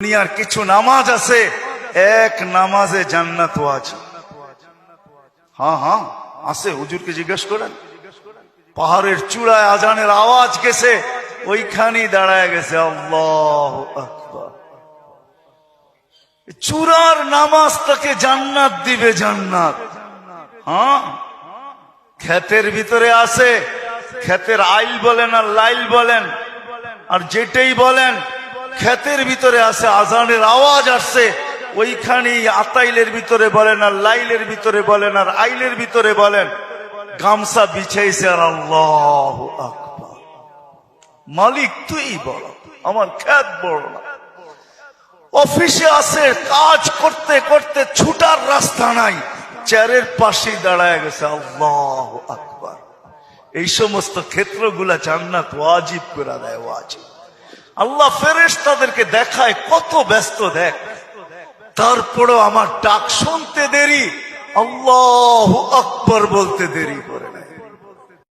দুনিয়ার কিছু নামাজ আছে, এক নামাজে জান্নাত আছে হ্যাঁ হ্যাঁ আছে, হুজুরকে জিজ্ঞেস করেন। পাহাড়ের চূড়ায় আজানের আওয়াজ গেছে, ওইখানেই দাঁড়ায় গেছে, আল্লাহ চূড়ার নামাজ তাকে জান্নাত দিবে জান্নাত। হ্যাঁ ক্ষেতের ভিতরে আছে, ক্ষেতের আইল বলেন আর লাইল বলেন, আর যেটাই বলেন ক্ষেতের ভিতরে আছে, আজানের আওয়াজ আসছে। ওইখানেই আতাইলের ভিতরে বলেন আর লাইলের ভিতরে বলেন আর আইলের ভিতরে বলেন, গামছা বিছাইছে আর আল্লাহ মালিক তুই বড়, আমার খ্যাত বড় না। অফিসে আছে, কাজ করতে করতে ছুটার রাস্তা নাই, চেয়ারের পাশেই দাঁড়ায় গেছে আল্লাহ আকবার। এই সমস্ত ক্ষেত্রগুলা জান্নাত ওয়াজিব করে দেয়, ওয়াজিব। আল্লাহ ফেরেস তাদেরকে দেখায় কত ব্যস্ত, দেখ। তারপরেও আমার ডাক শুনতে দেরি, আল্লাহ আকবর বলতে দেরি করে।